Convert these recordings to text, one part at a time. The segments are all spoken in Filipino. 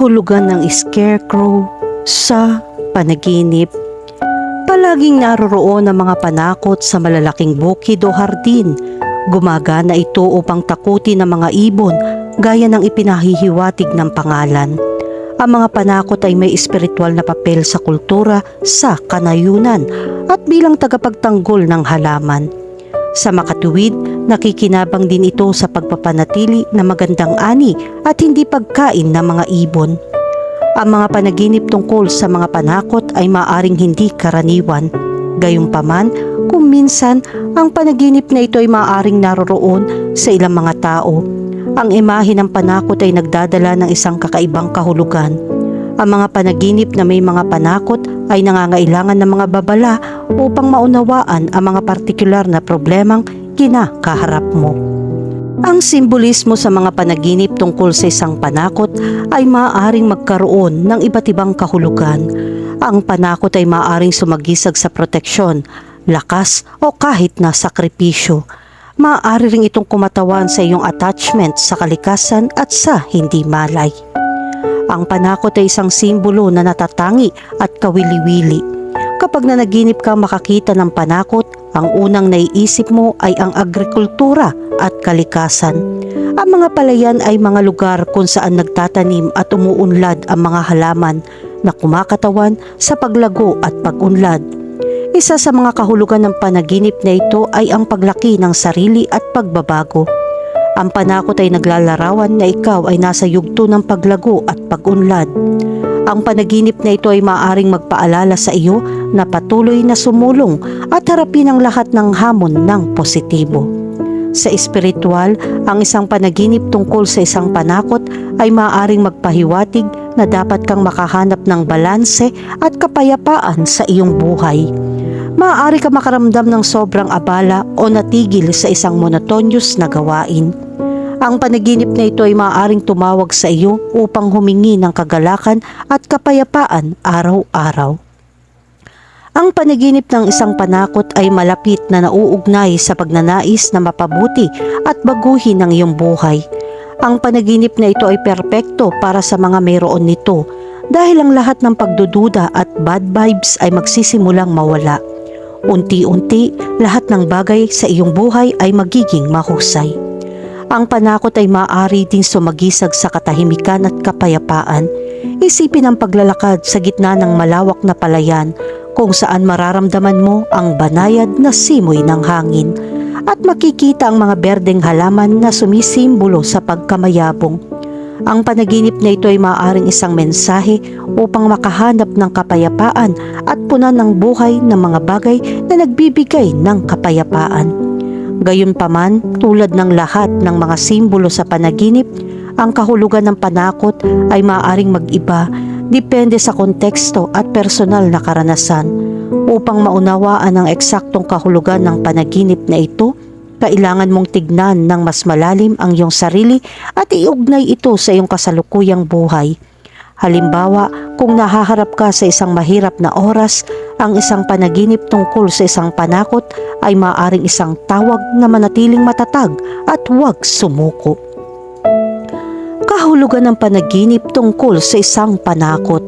kahulugan ng scarecrow sa panaginip. Palaging naroroon ang mga panakot sa malalaking bukid o hardin. Gumagana ito upang takutin ng mga ibon gaya ng ipinahihiwatig ng pangalan. Ang mga panakot ay may espiritual na papel sa kultura sa kanayunan at bilang tagapagtanggol ng halaman. Sa makatuwid, nakikinabang din ito sa pagpapanatili ng magandang ani at hindi pagkain ng mga ibon. Ang mga panaginip tungkol sa mga panakot ay maaring hindi karaniwan. Gayunpaman, kung minsan, ang panaginip na ito ay maaring naroroon sa ilang mga tao. Ang imahe ng panakot ay nagdadala ng isang kakaibang kahulugan. Ang mga panaginip na may mga panakot ay nangangailangan ng mga babala upang maunawaan ang mga partikular na problemang kinakaharap mo. Ang simbolismo sa mga panaginip tungkol sa isang panakot ay maaaring magkaroon ng iba't ibang kahulugan. Ang panakot ay maaaring sumagisag sa proteksyon, lakas o kahit na sakripisyo. Maaari ring itong kumatawan sa iyong attachment sa kalikasan at sa hindi malay. Ang panakot ay isang simbolo na natatangi at kawili-wili. Kapag nanaginip kang makakita ng panakot, ang unang naiisip mo ay ang agrikultura at kalikasan. Ang mga palayan ay mga lugar kung saan nagtatanim at umuunlad ang mga halaman na kumakatawan sa paglago at pagunlad. Isa sa mga kahulugan ng panaginip na ito ay ang paglaki ng sarili at pagbabago. Ang panakot ay naglalarawan na ikaw ay nasa yugto ng paglago at pagunlad. Ang panaginip na ito ay maaaring magpaalala sa iyo na patuloy na sumulong at harapin ang lahat ng hamon ng positibo. Sa espiritual, ang isang panaginip tungkol sa isang panakot ay maaaring magpahiwatig na dapat kang makahanap ng balanse at kapayapaan sa iyong buhay. Maaari ka makaramdam ng sobrang abala o natigil sa isang monotonous na gawain. Ang panaginip na ito ay maaaring tumawag sa iyo upang humingi ng kagalakan at kapayapaan araw-araw. Ang panaginip ng isang panakot ay malapit na nauugnay sa pagnanais na mapabuti at baguhin ang iyong buhay. Ang panaginip na ito ay perpekto para sa mga mayroon nito dahil ang lahat ng pagdududa at bad vibes ay magsisimulang mawala. Unti-unti, lahat ng bagay sa iyong buhay ay magiging mahusay. Ang panakot ay maaari ding sumagisag sa katahimikan at kapayapaan. Isipin ang paglalakad sa gitna ng malawak na palayan kung saan mararamdaman mo ang banayad na simoy ng hangin at makikita ang mga berdeng halaman na sumisimbolo sa pagkamayabong. Ang panaginip na ito ay maaaring isang mensahe upang makahanap ng kapayapaan at punan ng buhay ng mga bagay na nagbibigay ng kapayapaan. Gayunpaman, tulad ng lahat ng mga simbolo sa panaginip, ang kahulugan ng panakot ay maaaring mag-iba depende sa konteksto at personal na karanasan. Upang maunawaan ang eksaktong kahulugan ng panaginip na ito, kailangan mong tignan ng mas malalim ang iyong sarili at iugnay ito sa iyong kasalukuyang buhay. Halimbawa, kung nahaharap ka sa isang mahirap na oras, ang isang panaginip tungkol sa isang panakot ay maaring isang tawag na manatiling matatag at huwag sumuko. Kahulugan ng panaginip tungkol sa isang panakot.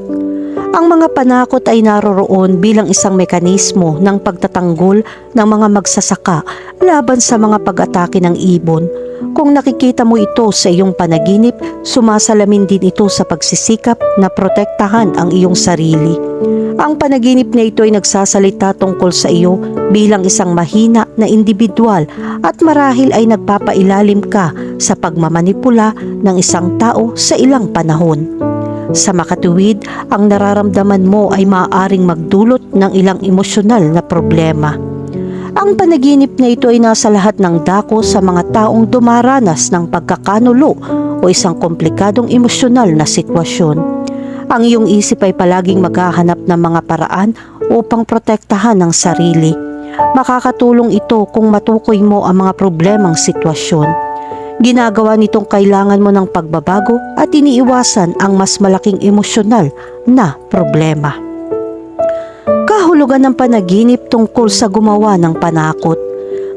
Ang mga panakot ay naroroon bilang isang mekanismo ng pagtatanggol ng mga magsasaka laban sa mga pag-atake ng ibon. Kung nakikita mo ito sa iyong panaginip, sumasalamin din ito sa pagsisikap na protektahan ang iyong sarili. Ang panaginip na ito ay nagsasalita tungkol sa iyo bilang isang mahina na individual at marahil ay nagpapailalim ka sa pagmamanipula ng isang tao sa ilang panahon. Sa makatuwid, ang nararamdaman mo ay maaaring magdulot ng ilang emosyonal na problema. Ang panaginip na ito ay nasa lahat ng dako sa mga taong dumaranas ng pagkakanulo o isang komplikadong emosyonal na sitwasyon. Ang iyong isip ay palaging maghahanap ng mga paraan upang protektahan ang sarili. Makakatulong ito kung matukoy mo ang mga problemang sitwasyon. Ginagawa nitong kailangan mo ng pagbabago at iniiwasan ang mas malaking emosyonal na problema. Kahulugan ng panaginip tungkol sa gumawa ng panakot.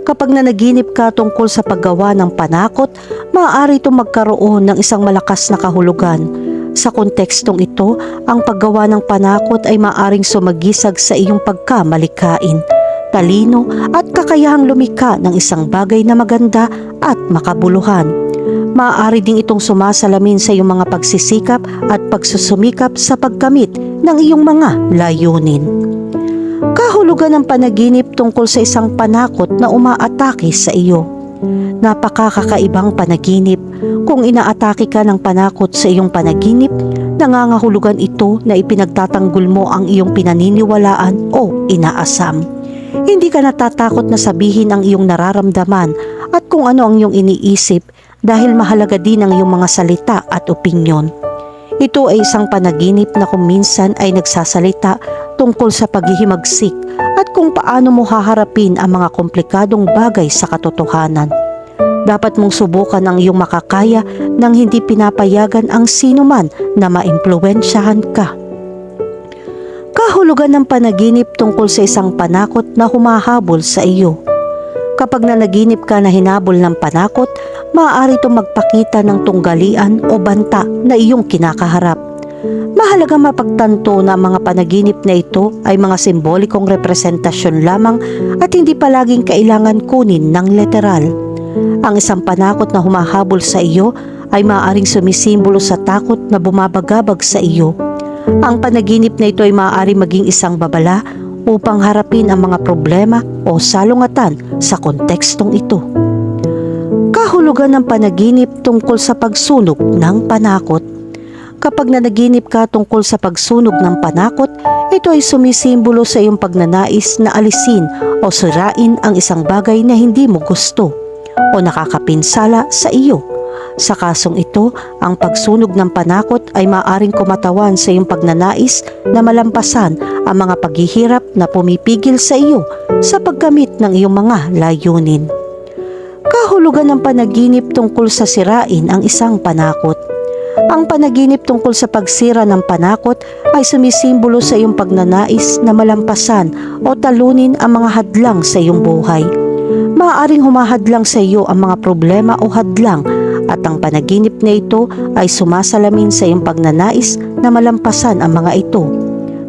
Kapag nanaginip ka tungkol sa paggawa ng panakot, maaari itong magkaroon ng isang malakas na kahulugan. Sa kontekstong ito, ang paggawa ng panakot ay maaring sumagisag sa iyong pagkamalikain, talino at kakayahang lumika ng isang bagay na maganda at makabuluhan. Maaari ding itong sumasalamin sa iyong mga pagsisikap at pagsusumikap sa pagkamit ng iyong mga layunin. Kahulugan ng panaginip tungkol sa isang panakot na umaatake sa iyo. Napakakakaibang panaginip. Kung inaatake ka ng panakot sa iyong panaginip, nangangahulugan ito na ipinagtatanggol mo ang iyong pinaniniwalaan o inaasam. Hindi ka natatakot na sabihin ang iyong nararamdaman at kung ano ang iyong iniisip dahil mahalaga din ang iyong mga salita at opinyon. Ito ay isang panaginip na kung minsan ay nagsasalita tungkol sa paghihimagsik at kung paano mo haharapin ang mga komplikadong bagay sa katotohanan. Dapat mong subukan ang iyong makakaya nang hindi pinapayagan ang sino man na maimpluwensyahan ka. Kahulugan ng panaginip tungkol sa isang panakot na humahabol sa iyo. Kapag nanaginip ka na hinabol ng panakot, maaari itong magpakita ng tunggalian o banta na iyong kinakaharap. Mahalaga mapagtanto na ang mga panaginip na ito ay mga simbolikong representasyon lamang at hindi palaging kailangan kunin ng literal. Ang isang panakot na humahabol sa iyo ay maaaring sumisimbolo sa takot na bumabagabag sa iyo. Ang panaginip na ito ay maaari maging isang babala upang harapin ang mga problema o salungatan sa kontekstong ito. Kahulugan ng panaginip tungkol sa pagsunog ng panakot. Kapag nanaginip ka tungkol sa pagsunog ng panakot, ito ay sumisimbolo sa iyong pagnanais na alisin o sirain ang isang bagay na hindi mo gusto o nakakapinsala sa iyo. Sa kasong ito, ang pagsunog ng panakot ay maaring kumatawan sa iyong pagnanais na malampasan ang mga paghihirap na pumipigil sa iyo sa paggamit ng iyong mga layunin. Kahulugan ng panaginip tungkol sa sirain ang isang panakot. Ang panaginip tungkol sa pagsira ng panakot ay sumisimbolo sa iyong pagnanais na malampasan o talunin ang mga hadlang sa iyong buhay. Maaaring humahadlang sa iyo ang mga problema o hadlang at ang panaginip na ito ay sumasalamin sa iyong pagnanais na malampasan ang mga ito.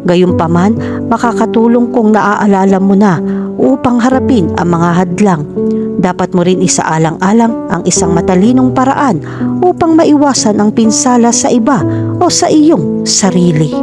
Gayunpaman, makakatulong kung naaalala mo na upang harapin ang mga hadlang. Dapat mo rin isaalang-alang ang isang matalinong paraan upang maiwasan ang pinsala sa iba o sa iyong sarili.